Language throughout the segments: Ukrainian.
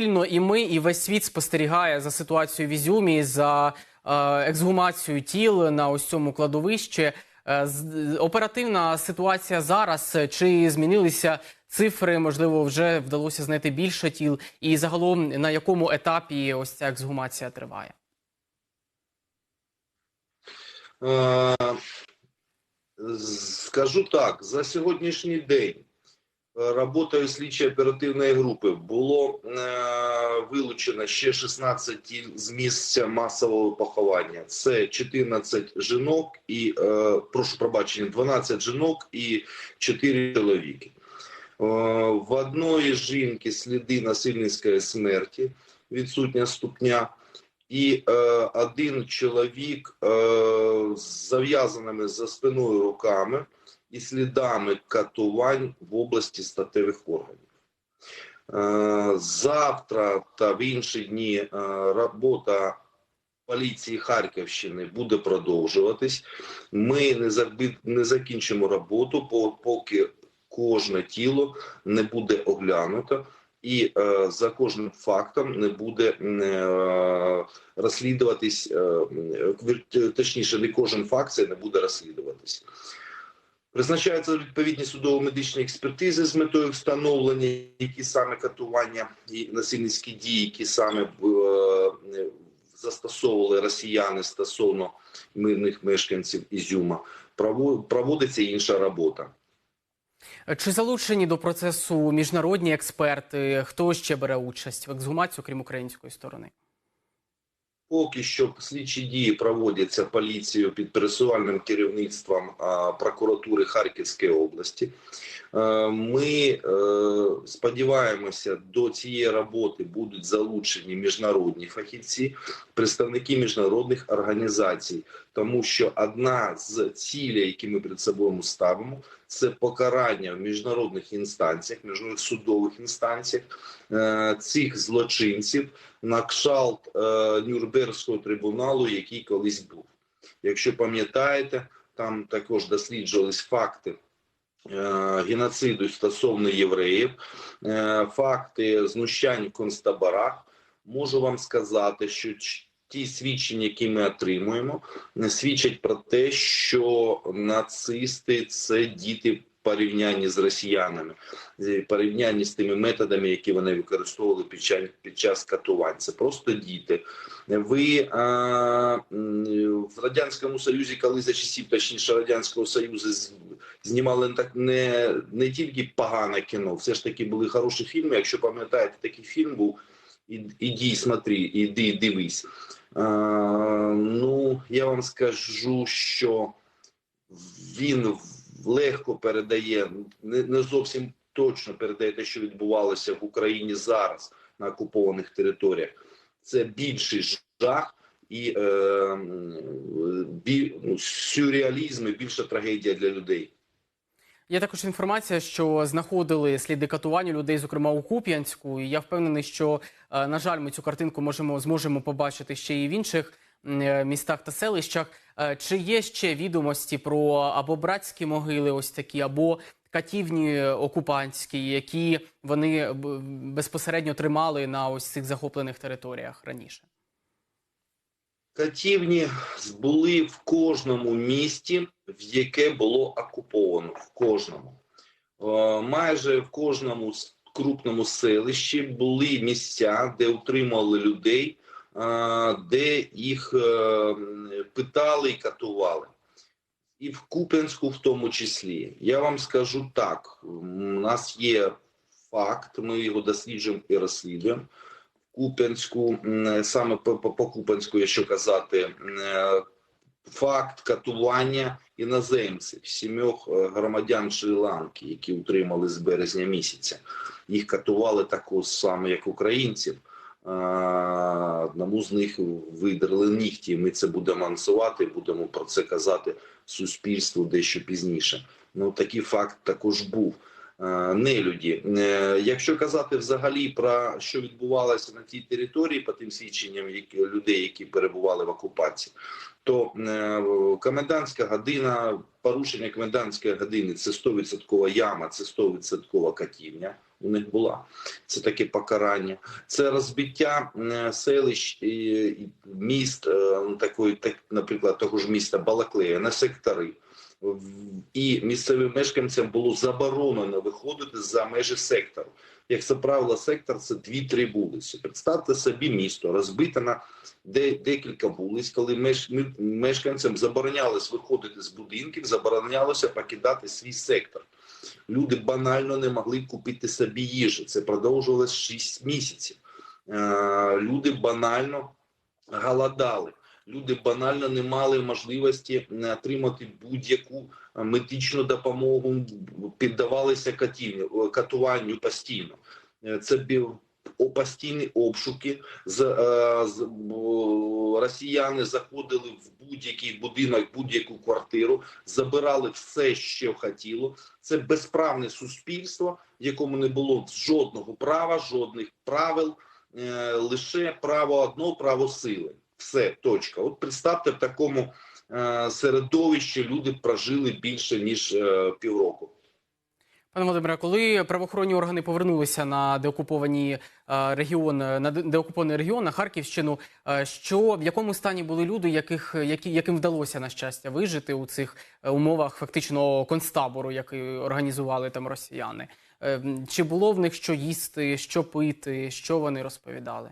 І ми, і весь світ спостерігає за ситуацією в Ізюмі, за е, ексгумацією тіл на ось цьому кладовищі. Е, Оперативна ситуація зараз. Чи змінилися цифри? Можливо, вже вдалося знайти більше тіл, і загалом на якому етапі ось ця ексгумація триває? Е, Скажу так, за сьогоднішній день роботою слідчої оперативної групи було е, вилучено ще 16 тіл з місця масового поховання. Це 14 жінок і, е, прошу пробачення, 12 жінок і 4 чоловіки. Е, В одної жінки сліди насильницької смерті, відсутня ступня і е, один чоловік е, з зав'язаними за спиною руками і слідами катувань в області статевих органів. Е, завтра та в інші дні е, робота поліції Харківщини буде продовжуватись. Ми не, закінчимо роботу, поки кожне тіло не буде оглянуто. І е, за кожним фактом не буде е, розслідуватись, е, точніше, не кожен факт це не буде розслідуватись. Призначаються відповідні судово-медичні експертизи з метою встановлення, які саме катування і насильницькі дії, які саме е, застосовували росіяни стосовно мирних мешканців Ізюма. Проводиться інша робота. Е, Чи залучені до процесу міжнародні експерти? Хто ще бере участь в ексгумацію, крім української сторони? Поки що слідчі дії проводяться поліцією під пересувальним керівництвом прокуратури Харківської області. Е, Ми е, сподіваємося, до цієї роботи будуть залучені міжнародні фахівці, представники міжнародних організацій, тому що одна з цілей, які ми перед собою ставимо, це покарання в міжнародних інстанціях, міжнародних судових інстанціях е, цих злочинців на кшалт е, Нюрнберзького трибуналу, який колись був. Якщо пам'ятаєте, там також досліджувались факти геноциду стосовно євреїв, е, факти знущань в концтаборах. Можу вам сказати, що ті свідчення, які ми отримуємо, свідчать про те, що нацисти це діти порівнянні з росіянами, порівнянні з тими методами, які вони використовували під час, під час катувань. Це просто діти. Ви а, в радянському союзі, коли за часів точніше радянського союзу знімали так не, не тільки погане кіно, все ж таки були хороші фільми. Якщо пам'ятаєте, такий фільм був «І- іди, смотри, іди, дивись. А, ну я вам скажу, що він легко передає, не, не зовсім точно передає те, що відбувалося в Україні зараз на окупованих територіях. Це більший жах і е, бі, ну, сюрреалізм і більша трагедія для людей. Є також інформація, що знаходили сліди катування людей, зокрема у Куп'янську. І я впевнений, що е, на жаль, ми цю картинку можемо зможемо побачити ще і в інших е, містах та селищах. Е, Чи є ще відомості про або братські могили, ось такі, або катівні окупантські, які вони безпосередньо тримали на ось цих захоплених територіях раніше? Катівні були в кожному місті, в яке було окуповано. В кожному. Е, Майже в кожному крупному селищі були місця, де утримували людей, де їх е, питали і катували. І в Куп'янську в тому числі. Я вам скажу так: у нас є факт, ми його досліджуємо і розслідуємо. Куп'янську, саме по, по, Куп'янську, якщо казати, е, факт катування іноземців, сімьох е, громадян Шрі-Ланки, які утримали з березня місяця. Їх катували також саме, як українців. Е, Одному з них видерли нігті. Ми це будемо анонсувати, будемо про це казати суспільству дещо пізніше. Ну такий факт також був нелюді. Е, Якщо казати взагалі про що відбувалося на тій території, по тим свідченням людей, які перебували в окупації, то е, комендантська година, порушення комендантської години це 100% яма, це 100% катівня. у них була. Це таке покарання. Це розбиття е, селищ і, міст, е, такої, так, наприклад, того ж міста Балаклея на сектори. І місцевим мешканцям було заборонено виходити за межі сектору. Як це правило, сектор це дві-три вулиці. Представте собі місто розбите на декілька вулиць, коли меш, мешканцям заборонялось виходити з будинків, заборонялося покидати свій сектор. Люди банально не могли купити собі їжі. Це продовжувалось 6 місяців. Е, люди банально голодали. Люди банально не мали можливості е, отримати будь-яку е, медичну допомогу, піддавалися катівню- катуванню постійно. Е, Це постійні обшуки. З, е, з росіяни заходили в будь-який будинок, будь-яку квартиру, забирали все, що хотіло. Це безправне суспільство, в якому не було жодного права, жодних правил, е, лише право одного, право сили. Все, точка. От представте, в такому е, середовищі люди прожили більше ніж е, півроку. Пане Володимире, коли правоохоронні органи повернулися на деокуповані е, регіон, на деокупований регіон на Харківщину, е, що в якому стані були люди, яких які, яким вдалося на щастя вижити у цих е, умовах фактично концтабору, який організували там росіяни? Е, Чи було в них що їсти, що пити, що вони розповідали?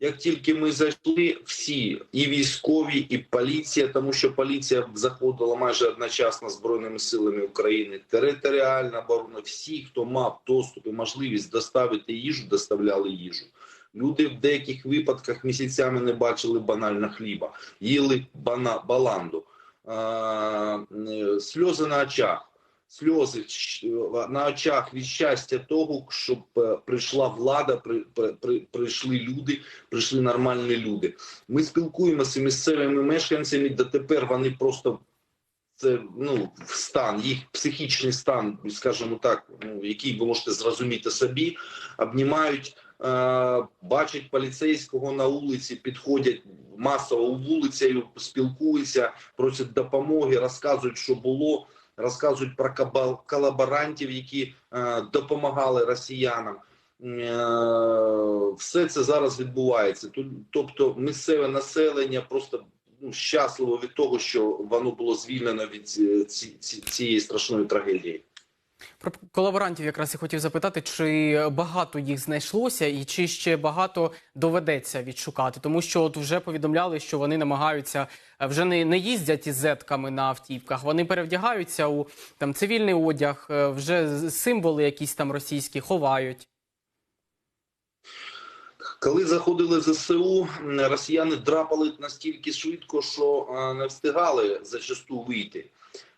Як тільки ми зайшли, всі і військові, і поліція, тому що поліція заходила майже одночасно збройними силами України, територіальна оборона, всі, хто мав доступ і можливість доставити їжу, доставляли їжу. Люди в деяких випадках місяцями не бачили банально хліба, їли бана, баланду, е, сльози на очах. Сльози на очах від щастя того, щоб е, прийшла влада, при, при, при, прийшли люди, прийшли нормальні люди. Ми спілкуємося місцевими мешканцями, дотепер вони просто це ну стан, їх психічний стан, скажімо так, ну який ви можете зрозуміти собі, обнімають, е, бачать поліцейського на вулиці, підходять масово вулицею, спілкуються, просять допомоги, розказують, що було. Розказують про колаборантів, які е, допомагали росіянам. Е, все це зараз відбувається. Тут, тобто, місцеве населення просто ну, щасливо від того, що воно було звільнено від ці- цієї страшної трагедії. Про колаборантів якраз я хотів запитати, чи багато їх знайшлося, і чи ще багато доведеться відшукати, тому що от вже повідомляли, що вони намагаються е, вже не, не їздять із зетками на автівках. Вони перевдягаються у там цивільний одяг, е, вже символи якісь там російські ховають. Коли заходили в ЗСУ, росіяни драпали настільки швидко, що е, не встигали зачасту вийти.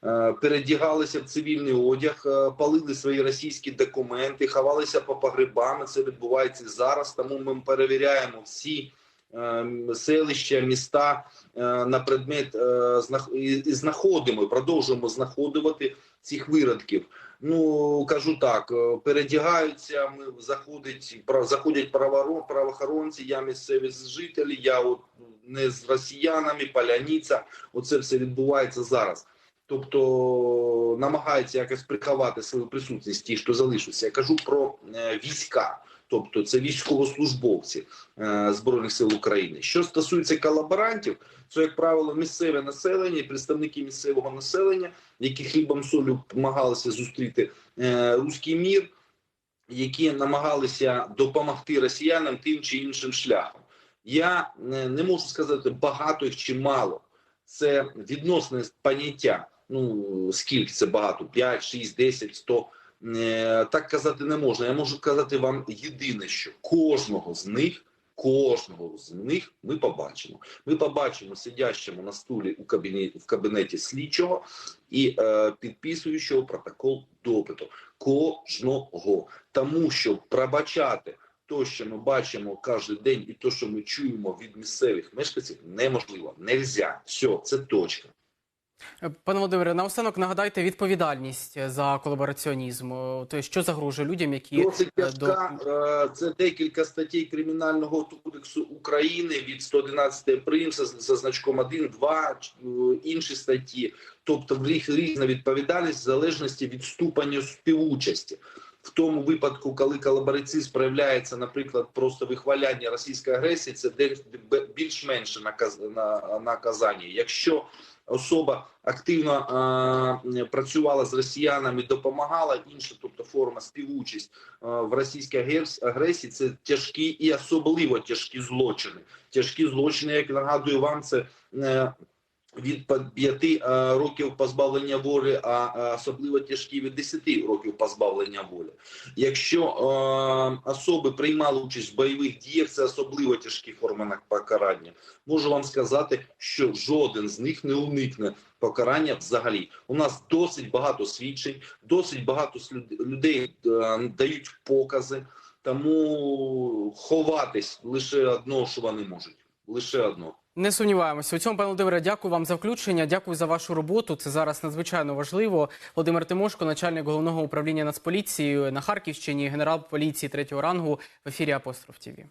Е, Передягалися в цивільний одяг, е, палили свої російські документи, ховалися по погребам. Це відбувається зараз. Тому ми перевіряємо всі е, селища, міста на предмет і знаходимо, продовжуємо знаходити цих виродків. Ну кажу так, передягаються. Ми заходять про- заходять правоохоронці. Я місцеві жителі. Я от не з росіянами, поляніця. Оце все відбувається зараз. Тобто намагаються якось приховати свою присутність, ті, що залишаться. Я кажу про е, війська, тобто це військовослужбовці е, збройних сил України. Що стосується колаборантів, це як правило місцеве населення, представники місцевого населення, які хлібом солю намагалися зустріти е, руський мір, які намагалися допомогти росіянам тим чи іншим шляхом. Я не можу сказати багато їх чи мало. Це відносне поняття. Ну скільки це багато? 5, 6, 10, 100. Е, Так казати не можна. Я можу казати вам єдине, що кожного з них, кожного з них ми побачимо. Ми побачимо сидящому на стулі у кабінеті в кабінеті слідчого і е, підписуючого протокол допиту. Кожного, тому що пробачати то, що ми бачимо кожен день, і то, що ми чуємо від місцевих мешканців, неможливо. Нельзя. Все, це точка. Е, Пане Володимире, наостанок нагадайте відповідальність за колабораціонізм. Е, То що загрожує людям, які Досить е, тяжка. До... Це декілька статей Кримінального кодексу України від 111 прим за, за значком 1, 2, е, інші статті. Тобто в них різна відповідальність в залежності від ступеню співучасті. В тому випадку, коли колаборацизм проявляється, наприклад, просто вихваляння російської агресії, це наказ- на- наказання. Якщо особа активно е, працювала з росіянами, допомагала інша, тобто форма співучасть е, в російській агрес- агресії, це тяжкі і особливо тяжкі злочини. Тяжкі злочини, як нагадую вам, це е, від 5 років позбавлення волі, а е, особливо тяжкі від 10 років позбавлення волі. Якщо е, особи приймали участь в бойових діях, це особливо тяжкі форми покарання. Можу вам сказати, що жоден з них не уникне покарання взагалі. У нас досить багато свідчень, досить багато людей е, дають покази, тому ховатись лише одно, що вони можуть. Лише одно. Не сумніваємося. У цьому, пане Володимире, дякую вам за включення. Дякую за вашу роботу. Це зараз надзвичайно важливо. Володимир Тимошко, начальник головного управління Нацполіції на Харківщині, генерал поліції третього рангу в ефірі Апостроф ТІВІ.